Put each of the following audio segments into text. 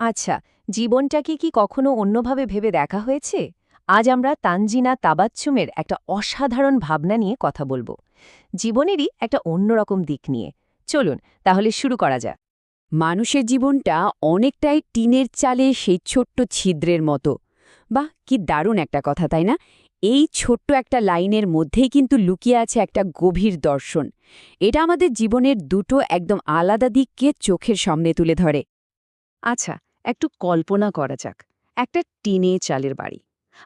আচ্ছা জীবনটাকে কি কখনো অন্যভাবে ভেবে দেখা হয়েছে? আজ আমরা তানজিনা তাবাচ্চুমের একটা অসাধারণ ভাবনা নিয়ে কথা বলব। জীবনেরই একটা অন্যরকম দিক নিয়ে। চলুন, তাহলে শুরু করা যাক। মানুষের জীবনটা অনেকটাই টিনের চালে সেই ছোট্ট ছিদ্রের মতো। বাহ, কি দারুণ একটা কথা, তাই না? এই ছোট্ট একটা লাইনের মধ্যেই কিন্তু লুকিয়ে আছে একটা গভীর দর্শন। এটা আমাদের জীবনের দুটো একদম আলাদা দিককে চোখের সামনে তুলে ধরে। আচ্ছা একটু কল্পনা করা যাক। একটা টিনে চালের বাড়ি।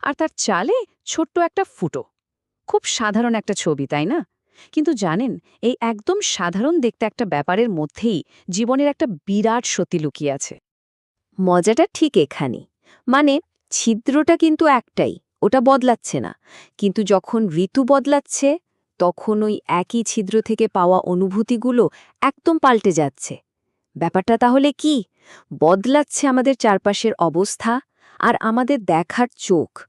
আর তার চালে ছোট্ট একটা ফুটো। খুব সাধারণ একটা ছবি, তাই না? কিন্তু জানেন, এই একদম সাধারণ দেখতে একটা ব্যাপারের মধ্যেই জীবনের একটা বিরাট সত্যি লুকিয়ে আছে। মজাটা ঠিক এখানে। মানে ছিদ্রটা কিন্তু একটাই, ওটা বদলাচ্ছে না। কিন্তু যখন ঋতু বদলাচ্ছে, তখন ওই একই ছিদ্র থেকে পাওয়া অনুভূতিগুলো একদম পাল্টে যাচ্ছে। ব্যাপারটা তাহলে কি? বদলাচ্ছে আমাদের চারপাশের অবস্থা আর আমাদের দেখার চোখ।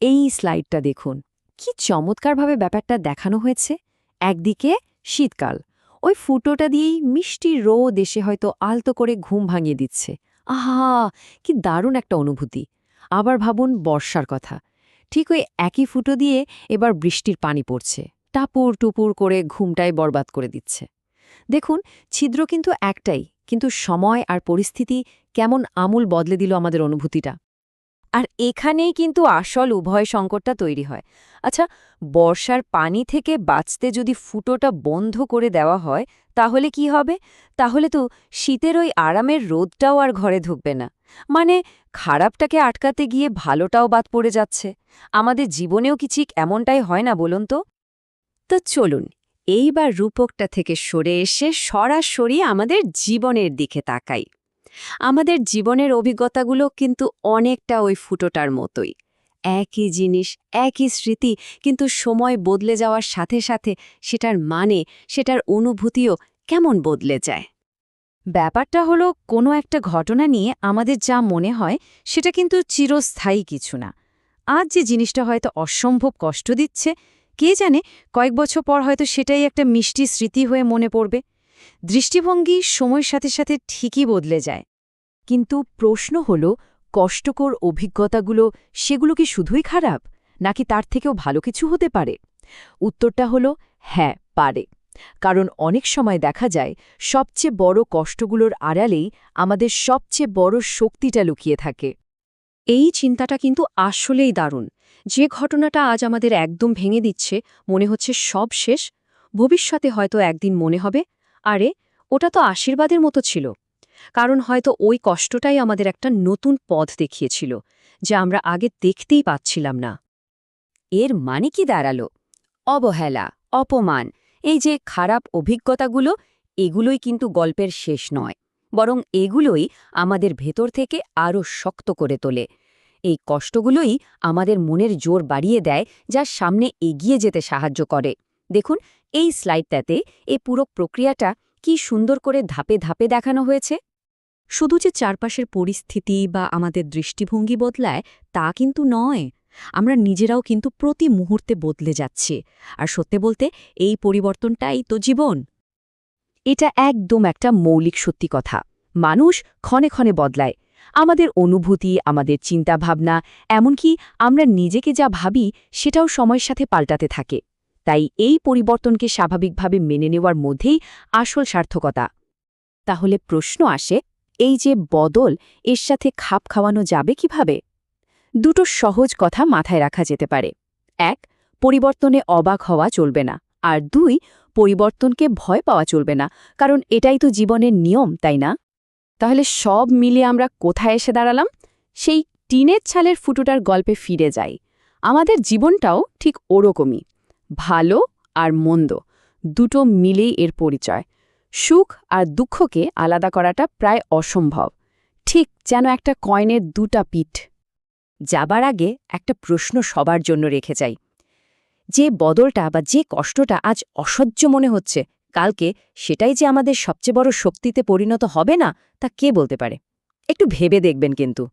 এই স্লাইডটা দেখুন। কি চমৎকারভাবে ব্যাপারটা দেখানো হয়েছে। একদিকে শীতকাল। ওই ফুটোটা দিয়েই মিষ্টি রোদ এসে হয়তো আলতো করে ঘুম ভাঙিয়ে দিচ্ছে। আহা, কি দারুণ একটা অনুভূতি। আবার ভাবুন বর্ষার কথা। ঠিক ওই একই ফুটো দিয়ে এবার বৃষ্টির পানি পড়ছে। টাপুর টুপুর করে ঘুমটাই বরবাদ করে দিচ্ছে। দেখুন, ছিদ্র কিন্তু একটাই। কিন্তু সময় আর পরিস্থিতি কেমন আমূল বদলে দিল আমাদের অনুভূতিটা। আর এখানেই কিন্তু আসল উভয় সংকটটা তৈরি হয়। আচ্ছা বর্ষার পানি থেকে বাঁচতে যদি ফুটোটা বন্ধ করে দেওয়া হয়, তাহলে কি হবে? তাহলে তো শীতের ওই আরামের রোদটাও আর ঘরে ঢুকবে না। মানে খারাপটাকে আটকাতে গিয়ে ভালোটাও বাদ পড়ে যাচ্ছে। আমাদের জীবনেও কি ঠিক এমনটাই হয় না বলুন তো? তো চলুন এইবার রূপকটা থেকে সরে এসে সরাসরি আমাদের জীবনের দিকে তাকাই। আমাদের জীবনের অভিজ্ঞতাগুলো কিন্তু অনেকটা ওই ফুটোটার মতোই। একই জিনিস, একই স্মৃতি, কিন্তু সময় বদলে যাওয়ার সাথে সাথে সেটার মানে সেটার অনুভূতিও কেমন বদলে যায়? ব্যাপারটা হলো, কোনো একটা ঘটনা নিয়ে আমাদের যা মনে হয়, সেটা কিন্তু চিরস্থায়ী কিছু না। আজ যে জিনিসটা হয়তো অসম্ভব কষ্ট দিচ্ছে কে জানে, কয়েক বছর পর হয়তো সেটাই একটা মিষ্টি স্মৃতি হয়ে মনে পড়বে। দৃষ্টিভঙ্গি সময়ের সাথে সাথে ঠিকই বদলে যায়। কিন্তু প্রশ্ন হল, কষ্টকর অভিজ্ঞতাগুলো, সেগুলো কি শুধুই খারাপ, নাকি তার থেকেও ভালো কিছু হতে পারে? উত্তরটা হল হ্যাঁ পারে। কারণ অনেক সময় দেখা যায়, সবচেয়ে বড় কষ্টগুলোর আড়ালেই আমাদের সবচেয়ে বড় শক্তিটা লুকিয়ে থাকে। এই চিন্তাটা কিন্তু আসলেই দারুণ। যে ঘটনাটা আজ আমাদের একদম ভেঙে দিচ্ছে, মনে হচ্ছে সব শেষ, ভবিষ্যতে হয়তো একদিন মনে হবে, আরে, ওটা তো আশীর্বাদের মতো ছিল। কারণ হয়তো ওই কষ্টটাই আমাদের একটা নতুন পথ দেখিয়েছিল, যা আমরা আগে দেখতেই পাচ্ছিলাম না। এর মানে কি দাঁড়াল? অবহেলা, অপমান, এই যে খারাপ অভিজ্ঞতাগুলো, এগুলোই কিন্তু গল্পের শেষ নয়। বরং এগুলোই আমাদের ভেতর থেকে আরও শক্ত করে তোলে। এই কষ্টগুলোই আমাদের মনের জোর বাড়িয়ে দেয়, যা সামনে এগিয়ে যেতে সাহায্য করে। দেখুন, এই স্লাইডটাতে এই পুরো প্রক্রিয়াটা কি সুন্দর করে ধাপে ধাপে দেখানো হয়েছে। শুধু যে চারপাশের পরিস্থিতি বা আমাদের দৃষ্টিভঙ্গি বদলায়, তা কিন্তু নয়। আমরা নিজেরাও কিন্তু প্রতি মুহূর্তে বদলে যাচ্ছি। আর সত্যি বলতে, এই পরিবর্তনটাই তো জীবন। এটা একদম একটা মৌলিক সত্যি কথা। মানুষ ক্ষণে ক্ষণে বদলায়। আমাদের অনুভূতি, আমাদের চিন্তাভাবনা, এমনকি আমরা নিজেকে যা ভাবি, সেটাও সময়ের সাথে পাল্টাতে থাকে। তাই এই পরিবর্তনকে স্বাভাবিকভাবে মেনে নেওয়ার মধ্যেই আসল সার্থকতা। তাহলে প্রশ্ন আসে, এই যে বদল, এর সাথে খাপ খাওয়ানো যাবে কীভাবে? দুটো সহজ কথা মাথায় রাখা যেতে পারে। এক, পরিবর্তনে অবাক হওয়া চলবে না। আর দুই পরিবর্তনকে ভয় পাওয়া চলবে না, কারণ এটাই তো জীবনের নিয়ম, তাই না? তাহলে সব মিলে আমরা কোথায় এসে দাঁড়ালাম? সেই টিনের ছালের ফুটোটার গল্পে ফিরে যাই। আমাদের জীবনটাও ঠিক ওরকমই, ভালো আর মন্দ, দুটো মিলেই এর পরিচয়। সুখ আর দুঃখকে আলাদা করাটা প্রায় অসম্ভব। ঠিক যেন একটা কয়েনের দুটা পিঠ। যাবার আগে একটা প্রশ্ন সবার জন্য রেখে যাই। যে বদলটা বা যে কষ্টটা আজ অসহ্য মনে হচ্ছে, কালকে সেটাই যে আমাদের সবচেয়ে বড় শক্তিতে পরিণত হবে না, তা কে বলতে পারে? একটু ভেবে দেখবেন কিন্তু।